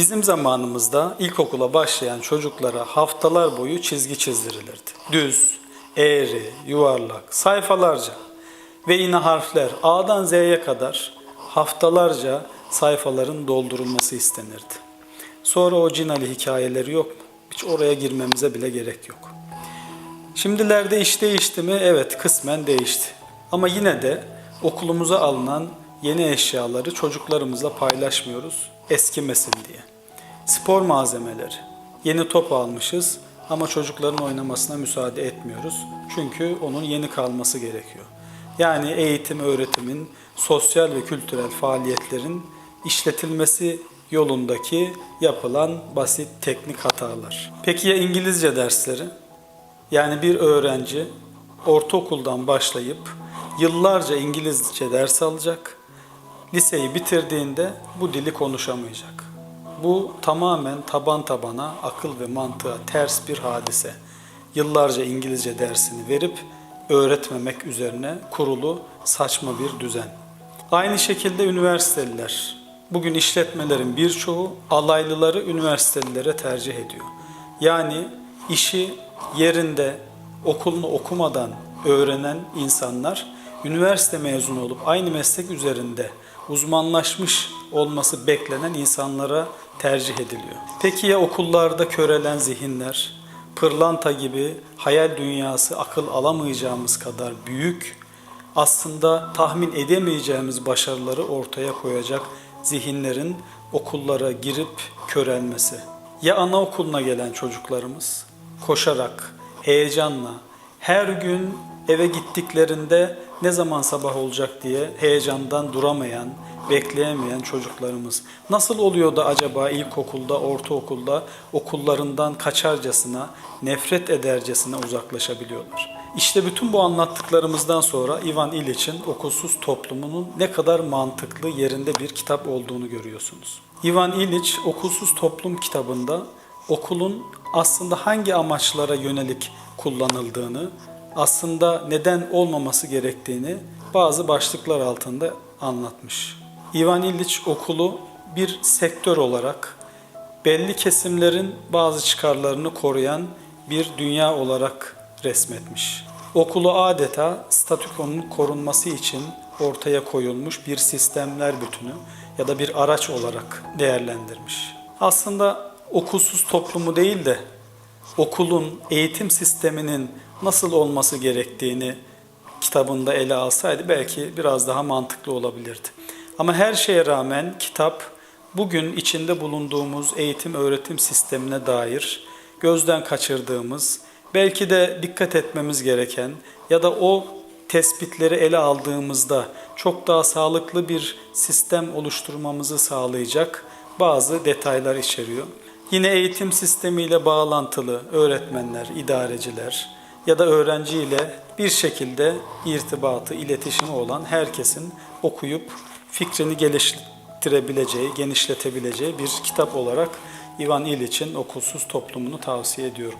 Bizim zamanımızda ilkokula başlayan çocuklara haftalar boyu çizgi çizdirilirdi. Düz, eğri, yuvarlak, sayfalarca ve yine harfler A'dan Z'ye kadar haftalarca sayfaların doldurulması istenirdi. Sonra o Cinali hikayeleri yok mu? Hiç oraya girmemize bile gerek yok. Şimdilerde iş değişti mi? Evet kısmen değişti. Ama yine de okulumuza alınan yeni eşyaları çocuklarımızla paylaşmıyoruz eskimesin diye. Spor malzemeleri. Yeni top almışız ama çocukların oynamasına müsaade etmiyoruz. Çünkü onun yeni kalması gerekiyor. Yani eğitim, öğretimin, sosyal ve kültürel faaliyetlerin işletilmesi yolundaki yapılan basit teknik hatalar. Peki ya İngilizce dersleri? Yani bir öğrenci ortaokuldan başlayıp yıllarca İngilizce ders alacak. Liseyi bitirdiğinde bu dili konuşamayacak. Bu tamamen taban tabana akıl ve mantığa ters bir hadise. Yıllarca İngilizce dersini verip öğretmemek üzerine kurulu saçma bir düzen. Aynı şekilde üniversiteliler. Bugün işletmelerin birçoğu alaylıları üniversitelilere tercih ediyor. Yani işi yerinde okulunu okumadan öğrenen insanlar üniversite mezunu olup aynı meslek üzerinde uzmanlaşmış olması beklenen insanlara tercih ediliyor. Peki ya okullarda körelen zihinler, pırlanta gibi hayal dünyası akıl alamayacağımız kadar büyük, aslında tahmin edemeyeceğimiz başarıları ortaya koyacak zihinlerin okullara girip körelmesi. Ya anaokuluna gelen çocuklarımız koşarak, heyecanla, her gün eve gittiklerinde ne zaman sabah olacak diye heyecandan duramayan, bekleyemeyen çocuklarımız. Nasıl oluyor da acaba ilkokulda, ortaokulda okullarından kaçarcasına, nefret edercesine uzaklaşabiliyorlar? İşte bütün bu anlattıklarımızdan sonra Ivan İliç'in Okulsuz Toplumunun ne kadar mantıklı yerinde bir kitap olduğunu görüyorsunuz. Ivan İliç Okulsuz Toplum kitabında okulun aslında hangi amaçlara yönelik kullanıldığını, aslında neden olmaması gerektiğini bazı başlıklar altında anlatmış. Ivan İliç okulu bir sektör olarak belli kesimlerin bazı çıkarlarını koruyan bir dünya olarak resmetmiş. Okulu adeta statükonun korunması için ortaya koyulmuş bir sistemler bütünü ya da bir araç olarak değerlendirmiş. Aslında okulsuz toplumu değil de okulun, eğitim sisteminin nasıl olması gerektiğini kitabında ele alsaydı belki biraz daha mantıklı olabilirdi. Ama her şeye rağmen kitap bugün içinde bulunduğumuz eğitim öğretim sistemine dair gözden kaçırdığımız, belki de dikkat etmemiz gereken ya da o tespitleri ele aldığımızda çok daha sağlıklı bir sistem oluşturmamızı sağlayacak bazı detaylar içeriyor. Yine eğitim sistemiyle bağlantılı öğretmenler, idareciler ya da öğrenciyle bir şekilde irtibatı, iletişimi olan herkesin okuyup fikrini geliştirebileceği, genişletebileceği bir kitap olarak Ivan İliç'in Okulsuz Toplumunu tavsiye ediyorum.